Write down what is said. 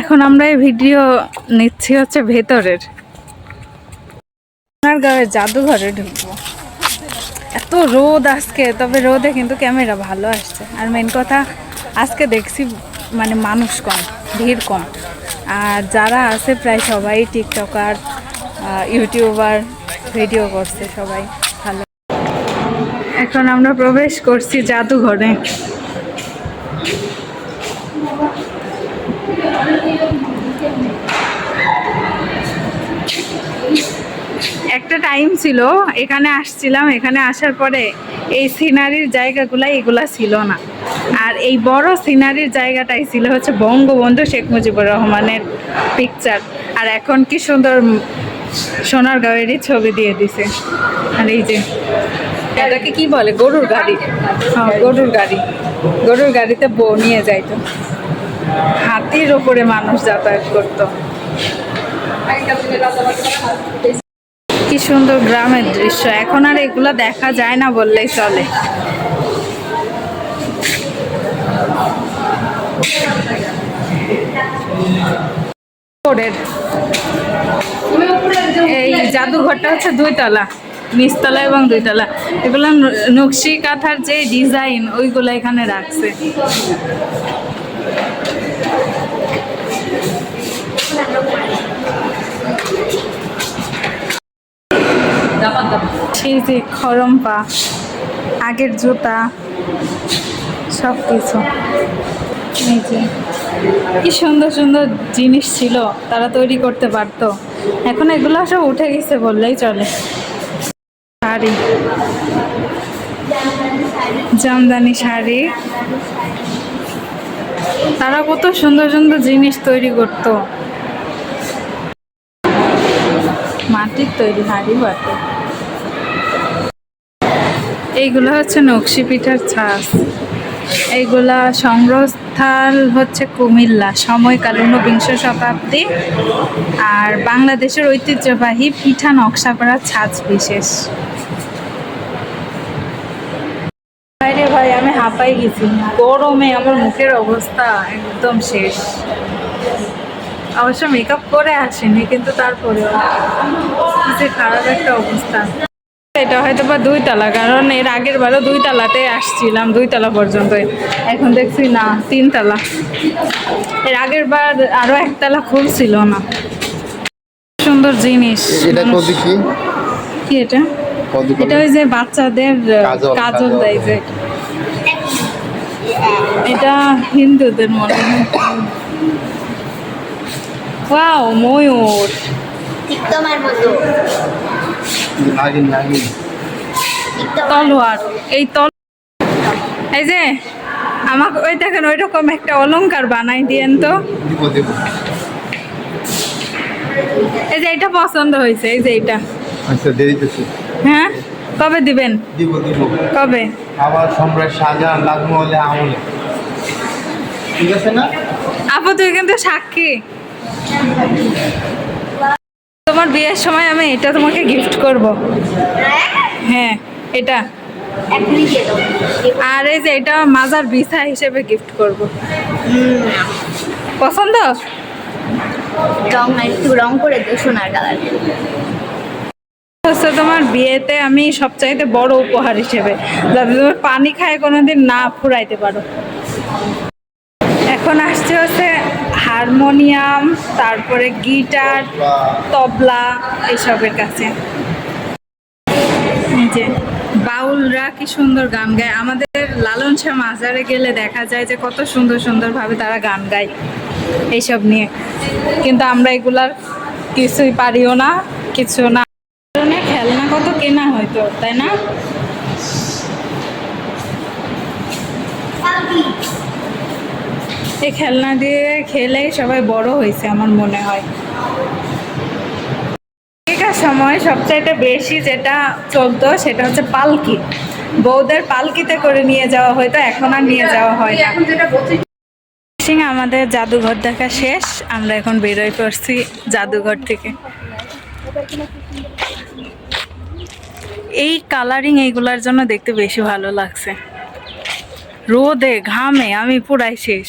এখন আমরা এই ভিডিও নিচ্ছি হচ্ছে ভেতরের। আপনার গায়ে জাদুঘরে ঢুকবো। এত রোদ আজকে, তবে রোদে কিন্তু ক্যামেরা ভালো আসছে। আর মেন কথা, আজকে দেখছি মানে মানুষ কম, ভিড় কম। আর যারা আছে প্রায় সবাই টিকটকার ইউটিউবার ভিডিও করছে সবাই, ভালো। এখন আমরা প্রবেশ করছি জাদুঘরে একটা টাইম ছিল, এখানে আসছিলাম, এখানে আসার পরে এই সিনারির জায়গাগুলা এগুলা ছিল না। আর এই বড় সিনারির জায়গাটাই ছিল হচ্ছে বঙ্গবন্ধু শেখ মুজিবুর রহমানের পিকচার আর এখন কি সুন্দর সোনার গাঁয়েরই ছবি দিয়ে দিছে। আর এই যে, এটাকে কি বলে? গরুর গাড়ি। হ্যাঁ গরুর গাড়ি। গরুর গাড়িতে বউ নিয়ে যাইত। হাতির ওপরে মানুষ যাতায়াত করতো। কি সুন্দর গ্রামের দৃশ্য। এখন আর এগুলো দেখা যায় না বললেই চলে। এই জাদুঘরটা হচ্ছে দুইতলা, নিচতলা এবং দুইতলা। এগুলো নকশি কাঁথার যে ডিজাইন, ওইগুলো এখানে রাখছে। সেই যে খরম্পা, আগের জুতা সব কিছু এই যে, কি সুন্দর সুন্দর জিনিস ছিল, তারা তৈরি করতে পারতো। এখন এগুলো সব উঠে গেছে বললেই চলে। শাড়ি। জামদানি শাড়ি। তারা কত সুন্দর সুন্দর জিনিস তৈরি করতো। মাটির তৈরি, হাড়ি বাটে এইগুলো হচ্ছে নকশি পিঠার ছাঁচ। এইগুলা সংগ্রহস্থল হচ্ছে কুমিল্লা, সময়কাল ঊনবিংশ শতাব্দী। আর বাংলাদেশের ঐতিহ্যবাহী পিঠা নকশা করা ছাঁচ বিশেষ। বাইরে ভাই, আমি হাঁপাই গেছি। গরমে আমার মুখের অবস্থা একদম শেষ। অবশ্য মেকআপ করে আসেনি, কিন্তু তারপরেও। খারাপ একটা অবস্থা। এটা হয়তো বা দুই তালা কারণ এর আগের বারও দুই তালাতে আসছিলাম দুই তালা পর্যন্ত। এখন দেখছি না তিন তালা এর আগের বার আরও একতলা খুলছিল না। সুন্দর জিনিস এটা কি? কি এটা? এটা ওই যে বাচ্চাদের কাজল। দেয় যে। এটা হিন্দুদের মনে হয়। ওয়াও ময়ূর। তোমার মতো। নাগিন নাগিন তলোয়ার এই তল এই যে আমাকে ওই দেখেন ওই রকম একটা অলংকার বানাই দিয়েন তো। এই যে এটা পছন্দ হয়েছে এই যে এটা আচ্ছা দেরিতেছি। হ্যাঁ? কবে দিবেন? দিব দিব। কবে? আবার সম্রাট শাহজাহান আমলে। ঠিক আছে না? আপু তুই কিন্তু সাক্ষী। তোমার বিয়ের সময় আমি এটা তোমাকে গিফট করব। হ্যাঁ এটা। আর এই যে এটা মাজার বিছা হিসেবে গিফট করব। পছন্দ? রং একটু রং করে হচ্ছে তোমার বিয়েতে আমি সবচাইতে বড় উপহার হিসেবে। যাতে তুমি পানি খায় কোনোদিন না ফুরাইতে পারো। এখন আসছে হচ্ছে হারমোনিয়াম, তারপরে গিটার, তবলা এসবের কাছে। যে বাউলরা কি সুন্দর গান গায়। আমাদের লালন শাহ মাজারে গেলে দেখা যায় যে কত সুন্দর সুন্দরভাবে তারা গান গায় এইসব নিয়ে। কিন্তু আমরা এগুলার কিছুই পারিও না, কিছু না। কারণে খেলনা কত কেনা হয়তো, তাই না? এই খেলনা দিয়ে খেলেই সবাই বড় হয়েছে আমার মনে হয়। আগেকার সময় সবচাইতে বেশি যেটা চলতো সেটা হচ্ছে পালকি। বউদের পালকিতে করে নিয়ে যাওয়া হয়তো এখন আর নিয়ে যাওয়া হয় সিং আমাদের জাদুঘর দেখা শেষ, আমরা এখন বেরোয় পড়ছি জাদুঘর থেকে। এই কালারিং এইগুলার জন্য দেখতে বেশি ভালো লাগছে। রোদে ঘামে আমি পুরাই শেষ।